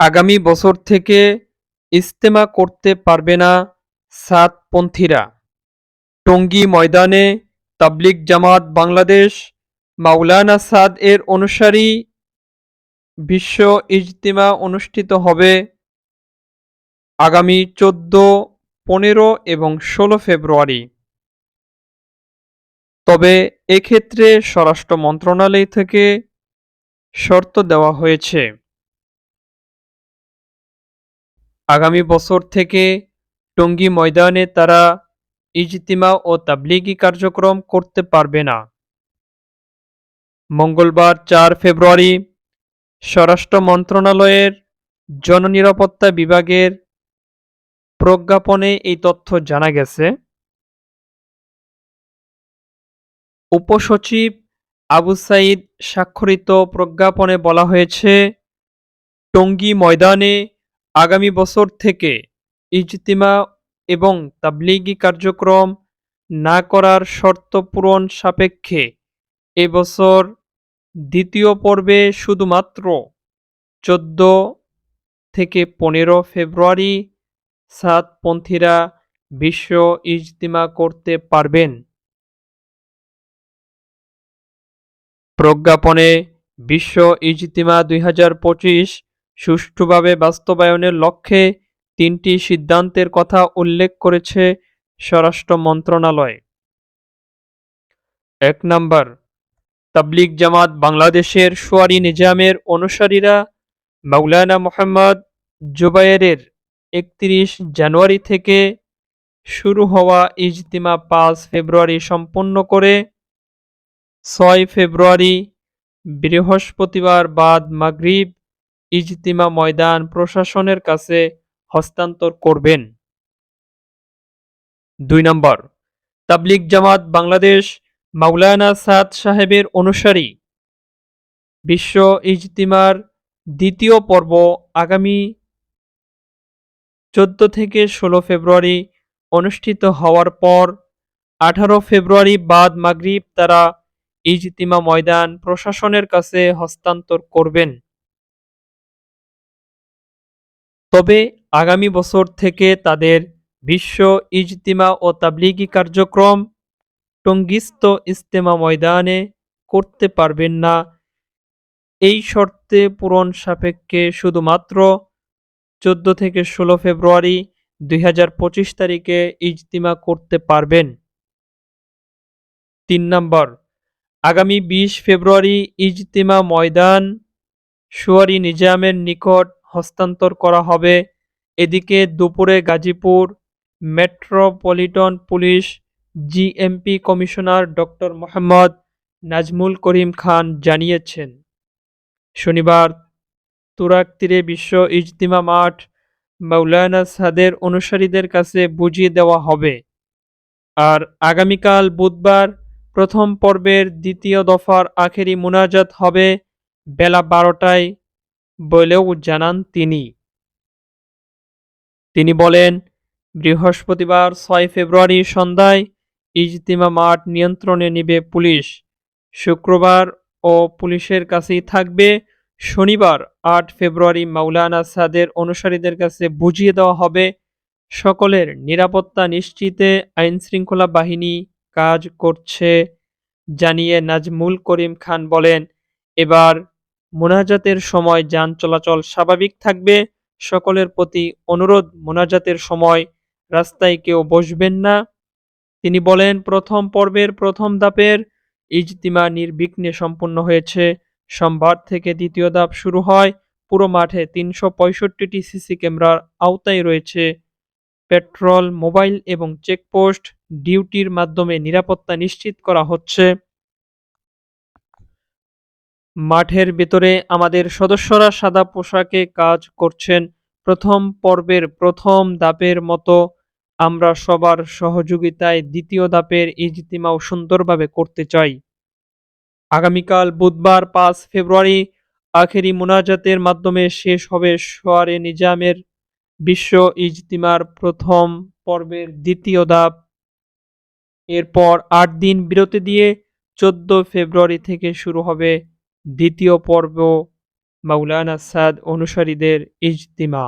আগামী বছর থেকে ইজতেমা করতে পারবে না সাতপন্থীরা। টঙ্গী ময়দানে তাবলিগ জামাত বাংলাদেশ মাওলানা সাদ এর অনুসারী বিশ্ব ইজতিমা অনুষ্ঠিত হবে আগামী চোদ্দ, পনেরো এবং ষোলো ফেব্রুয়ারি। তবে এক্ষেত্রে স্বরাষ্ট্র মন্ত্রণালয় থেকে শর্ত দেওয়া হয়েছে। আগামী বছর থেকে টঙ্গী ময়দানে তারা ইজতিমা ও তাবলিগি কার্যক্রম করতে পারবে না। মঙ্গলবার চার ফেব্রুয়ারি স্বরাষ্ট্র মন্ত্রণালয়ের জননিরাপত্তা বিভাগের প্রজ্ঞাপনে এই তথ্য জানা গেছে। উপসচিব আবু সাইদ স্বাক্ষরিত প্রজ্ঞাপনে বলা হয়েছে, টঙ্গী ময়দানে আগামী বছর থেকে ইজতিমা এবং তাবলিগি কার্যক্রম না করার শর্ত পূরণ সাপেক্ষে এবছর দ্বিতীয় পর্বে শুধুমাত্র চোদ্দ থেকে পনেরো ফেব্রুয়ারি সাতপন্থীরা বিশ্ব ইজতিমা করতে পারবেন। প্রজ্ঞাপনে বিশ্ব ইজতিমা দুই হাজার পঁচিশ সুষ্ঠুভাবে বাস্তবায়নের লক্ষ্যে তিনটি সিদ্ধান্তের কথা উল্লেখ করেছে স্বরাষ্ট্র মন্ত্রণালয়। এক নম্বর, তাবলিগ জামাত বাংলাদেশের সোয়ারি নিজামের অনুসারীরা মাওলানা মোহাম্মদ জুবায়েরের একত্রিশ জানুয়ারি থেকে শুরু হওয়া ইজতিমা পাঁচ ফেব্রুয়ারি সম্পন্ন করে ছয় ফেব্রুয়ারি বৃহস্পতিবার বাদ মাগরিব ইজতিমা ময়দান প্রশাসনের কাছে হস্তান্তর করবেন। দুই নম্বর, তাবলিগ জামাত বাংলাদেশ মাওলানা সাদ সাহেবের অনুসারী। বিশ্ব ইজতিমার দ্বিতীয় পর্ব আগামী চোদ্দ থেকে ষোলো ফেব্রুয়ারি অনুষ্ঠিত হওয়ার পর আঠারো ফেব্রুয়ারি বাদ মাগরিব তারা ইজতিমা ময়দান প্রশাসনের কাছে হস্তান্তর করবেন। তবে আগামী বছর থেকে তাদের বিশ্ব ইজতিমা ও তাবলিগি কার্যক্রম টঙ্গিস্ত ইজতেমা ময়দানে করতে পারবেন না। এই শর্তে পূরণ সাপেক্ষে শুধুমাত্র চোদ্দ থেকে ষোলো ফেব্রুয়ারি দুই হাজার পঁচিশ তারিখে ইজতিমা করতে পারবেন। তিন নম্বর, আগামী বিশ ফেব্রুয়ারি ইজতিমা ময়দান সুয়ারি নিজামের নিকট হস্তান্তর করা হবে। এদিকে দুপুরে Gazipur metropolitan police GMP commissioner doctor Mohammad Nazmul Karim Khan জানিয়েছেন, শনিবার তুরাক তীরে বিশ্ব ইজতিমা মাঠ মাওলানা সাদের অনুসারীদের কাছে বুঝিয়ে দেওয়া হবে। আর আগামীকাল বুধবার প্রথম পর্বের দ্বিতীয় দফার আখেরি মুনাজাত হবে বেলা বারোটায়। বলেও জানান তিনি। তিনি বলেন, বৃহস্পতিবার ছয় ফেব্রুয়ারি সন্ধ্যায় ইজতিমা মাঠ নিয়ন্ত্রণে নিবে পুলিশ। শুক্রবার ও পুলিশের কাছেই থাকবে। শনিবার আট ফেব্রুয়ারি মাওলানা সাদের অনুসারীদের কাছে বুঝিয়ে দেওয়া হবে, সকলের নিরাপত্তা নিশ্চিতে আইনশৃঙ্খলা বাহিনী কাজ করছে, জানিয়ে নাজমুল করিম খান বলেন, এবার মোনাজাতের সময় যান চলাচল স্বাভাবিক থাকবে। সকলের প্রতি অনুরোধ, মোনাজাতের সময় রাস্তায় কেউ বসবেন না। তিনি বলেন, প্রথম পর্বের প্রথম ধাপের ইজতিমা নির্বিঘ্নে সম্পন্ন হয়েছে। সোমবার থেকে দ্বিতীয় ধাপ শুরু হয়। পুরো মাঠে তিনশো পঁয়ষট্টিটি সিসি ক্যামেরার আওতায় রয়েছে। পেট্রোল, মোবাইল এবং চেকপোস্ট ডিউটির মাধ্যমে নিরাপত্তা নিশ্চিত করা হচ্ছে। মাঠের ভেতরে আমাদের সদস্যরা সাদা পোশাকে কাজ করছেন। প্রথম পর্বের প্রথম ধাপের মতো আমরা সবার সহযোগিতায় দ্বিতীয় ধাপের ইজতিমাও সুন্দরভাবে করতে চাই। আগামীকাল বুধবার পাঁচ ফেব্রুয়ারি আখেরি মোনাজাতের মাধ্যমে শেষ হবে সোয়ারে নিজামের বিশ্ব ইজতিমার প্রথম পর্বের দ্বিতীয় ধাপ। এরপর আট দিন বিরতি দিয়ে চোদ্দ ফেব্রুয়ারি থেকে শুরু হবে। দ্বিতীয় পর্ব মাওলানা সাদ অনুসারীদের ইজতিমা।